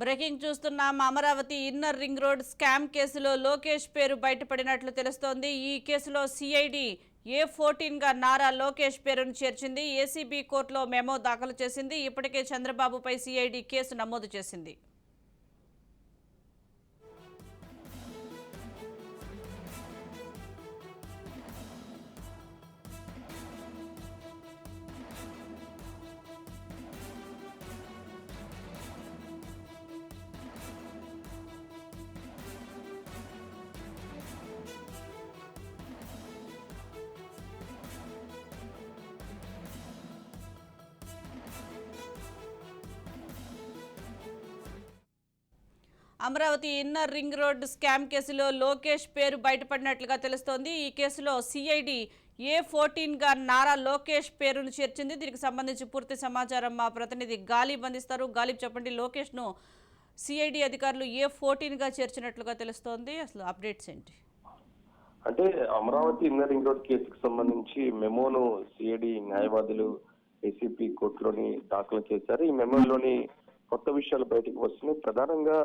Breaking చూస్తున్నాం. Amaravati inner ring road scam కేసులో లోకేష్ పేరు బయటపడినట్లు తెలుస్తోంది. ఈ కేసులో సిఐడి ఏ ఫోర్టీన్గా నారా లోకేష్ పేరును చేర్చింది. ఏసీబీ కోర్టులో మెమో దాఖలు చేసింది. ఇప్పటికే చంద్రబాబుపై సిఐడి కేసు నమోదు చేసింది. Amaravati inner ring road scam కేసులో లోకేష్ పేరు బయటపడినట్లుగా తెలుస్తోంది. ఈ కేసులో సిఐడి ఏ ఫోర్టీన్గా నారా లోకేష్ పేరును చేర్చింది. దీనికి సంబంధించి పూర్తి సమాచారం మా ప్రతినిధి గాలిబ్ అందిస్తారు. గాలిబ్ చెప్పండి లోకేష్ను సిఐడి అధికారులు ఏ ఫోర్టీన్గా చేర్చినట్లుగా తెలుస్తోంది. అసలు అప్డేట్స్ ఏంటి? అంటే అమరావతి ఇన్నర్ రింగ్ రోడ్ కేసుకు సంబంధించి మెమోను సిఐడి న్యాయవాదులు ఏసీపీ కోర్టులోని దాఖలు చేశారు. ఈ మెమోలోని కొత్త విషయాలు బయటకు వస్తున్నాయి. ప్రధానంగా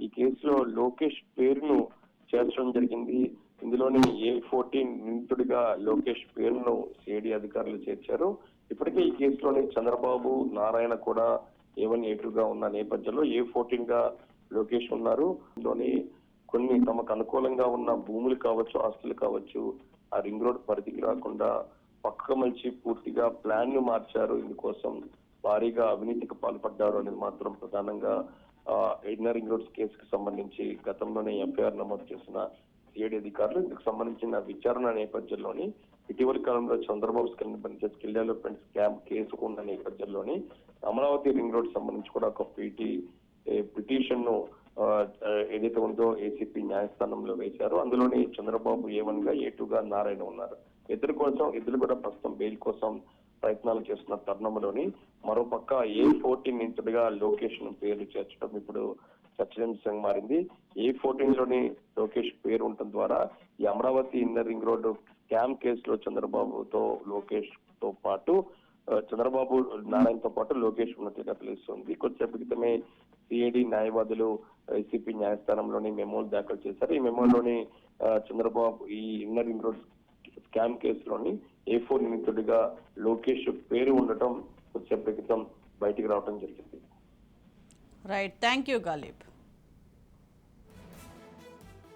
ఈ కేసులో లోకేష్ పేరును చేర్చడం జరిగింది. ఇందులోని ఏ ఫోర్టీన్ నిందితుడిగా లోకేష్ పేరును సిఐడి అధికారులు చేర్చారు. ఇప్పటికే ఈ కేసులోని చంద్రబాబు నారాయణ కూడా ఏ వన్గా ఉన్న నేపథ్యంలో ఏ ఫోర్టీన్గా లోకేష్ ఉన్నారు. ఇందులోని కొన్ని తమకు అనుకూలంగా ఉన్న భూములు కావచ్చు ఆస్తులు కావచ్చు ఆ రింగ్ రోడ్ పరిధికి రాకుండా పక్క మలిచి పూర్తిగా ప్లాన్ను మార్చారు. ఇందుకోసం భారీగా అవినీతికి పాల్పడ్డారు అనేది మాత్రం ప్రధానంగా ఆ, రింగ్ రోడ్స్ కేసుకు సంబంధించి గతంలోనే ఎఫ్ఐఆర్ నమోదు చేసిన సిఐడి అధికారులు ఇందుకు సంబంధించిన విచారణ నేపథ్యంలోని ఇటీవలి కాలంలో చంద్రబాబు సంబంధించిన స్కిల్ డెవలప్మెంట్ స్కామ్ కేసు ఉన్న నేపథ్యంలోని అమరావతి రింగ్ రోడ్ సంబంధించి కూడా ఒక పీటీ పిటిషన్ను ఏదైతే ఉందో ఏసీపీ న్యాయస్థానంలో వేశారు. అందులోని చంద్రబాబు ఏ వన్గా ఏ టూ గా నారాయణ ఉన్నారు. ఇద్దరు కోసం ఇద్దరు కూడా ప్రస్తుతం బెయిల్ కోసం ప్రయత్నాలు చేస్తున్న తరుణంలోని మరోపక్క ఏ ఫోర్టీన్ ఇంతటిగా లోకేష్ను పేరు చేర్చడం ఇప్పుడు చర్చనీయాంశంగా మారింది. ఏ ఫోర్టీన్లోని లోకేష్ పేరు ఉండటం ద్వారా ఈ Amaravati inner ring road scam కేసులో చంద్రబాబుతో లోకేష్తో పాటు చంద్రబాబు నారాయణతో పాటు లోకేష్ ఉన్నట్లుగా తెలుస్తుంది. కొద్దిసేపు క్రితమే సిఐడి న్యాయవాదులు ఐసీపీ న్యాయస్థానంలోని మెమోలు దాఖలు చేశారు. ఈ మెమోలోని చంద్రబాబు ఈ ఇన్నర్ రింగ్ రోడ్ స్కామ్ కేసులోని ఏ ఫోర్ నిందితుడిగా లోకేష్ పేరు ఉండటం కొద్దిసేపటి క్రితం బయటికి రావడం జరిగింది. Right thank you Ghalib